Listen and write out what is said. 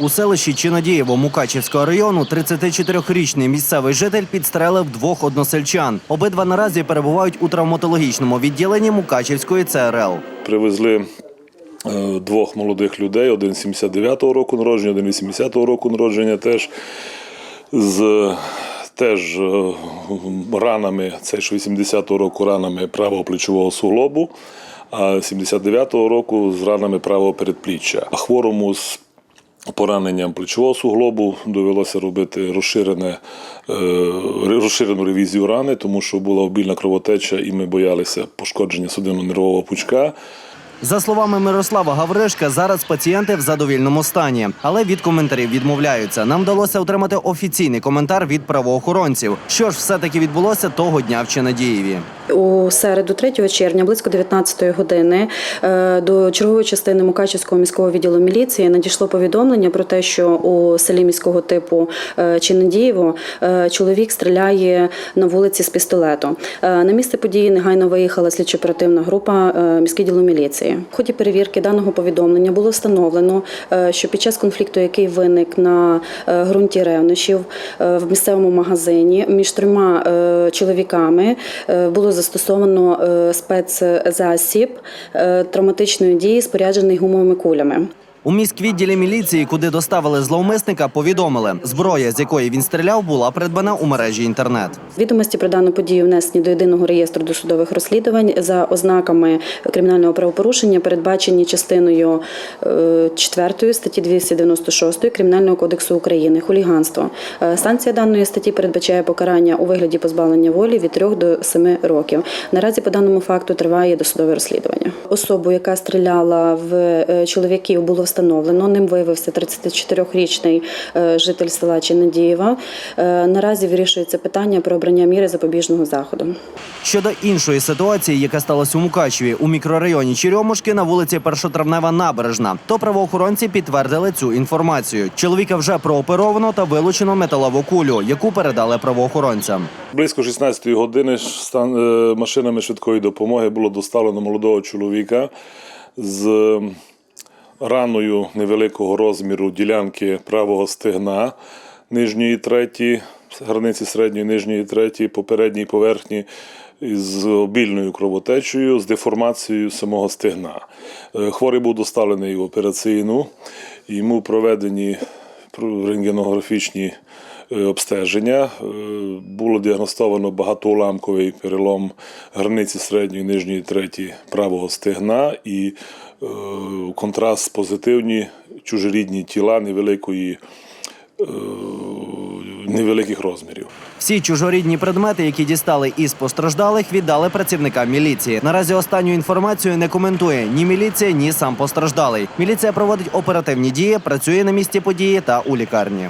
У селищі Чинодієво Мукачівського району 34-річний місцевий житель підстрелив двох односельчан. Обидва наразі перебувають у травматологічному відділенні Мукачівської ЦРЛ. Привезли е, двох молодих людей, один 79-го року народження, один 80-го року народження теж з теж е, ранами, цей ж 80-го року ранами правого плечового суглобу, а 79-го року з ранами правого передпліччя. А хворому з пораненням плечового суглобу довелося робити розширене, е, розширену ревізію рани, тому що була обільна кровотеча, і ми боялися пошкодження судинно-нервового пучка. За словами Мирослава Гавришка, зараз пацієнти в задовільному стані, але від коментарів відмовляються. Нам вдалося отримати офіційний коментар від правоохоронців. Що ж все таки відбулося того дня в Чинадієві. У середу, 3 червня, близько 19 години, е, до чергової частини Мукачівського міського відділу міліції надійшло повідомлення про те, що у селі міського типу е, е, чоловік стріляє на вулиці з пістолету. На місце події негайно виїхала слідчо-оперативна група міського відділу міліції. В ході перевірки даного повідомлення було встановлено, що під час конфлікту, який виник на ґрунті ревнощів в місцевому магазині між трьома чоловіками було застосовано е, спецзасіб е, травматичної дії, споряджений гумовими кулями. У міськвідділі міліції, куди доставили зловмисника, повідомили, зброя, з якої він стріляв, була придбана у мережі інтернет. Відомості про дану подію внесені до єдиного реєстру досудових розслідувань за ознаками кримінального правопорушення, передбачені частиною 4 статті 296 Кримінального кодексу України хуліганство. Е, Санкція даної статті передбачає покарання у вигляді позбавлення волі від 3 до 7 років. Наразі по даному факту триває досудове розслідування. Особу, яка стріляла в е, чоловіків, було встановлено. Ним виявився 34-річний е, житель села Чинадієва. Е, Наразі вирішується питання про обрання міри запобіжного заходу. Щодо іншої ситуації, яка сталася у Мукачеві у мікрорайоні Черемушки на вулиці Першотравнева набережна, то правоохоронці підтвердили цю інформацію. Чоловіка вже прооперовано та вилучено металову кулю, яку передали правоохоронцям. Близько 16 години стан- е, машинами швидкої допомоги було доставлено молодого чоловіка з раною невеликого розміру ділянки правого стегна нижньої треті, границі середньої нижньої треті, попередньої поверхні з обільною кровотечею, з деформацією самого стегна. Е, Хворий був доставлений в операційну, йому проведені рентгенографічні е, обстеження. Е, Було діагностовано багатоуламковий перелом границі середньої нижньої треті правого стегна і е, контраст позитивні чужорідні тіла невеликої. Невеликих розмірів. Всі чужорідні предмети, які дістали із постраждалих, віддали працівникам міліції. Наразі останню інформацію не коментує ні міліція, ні сам постраждалий. Міліція проводить оперативні дії, працює на місці події та у лікарні.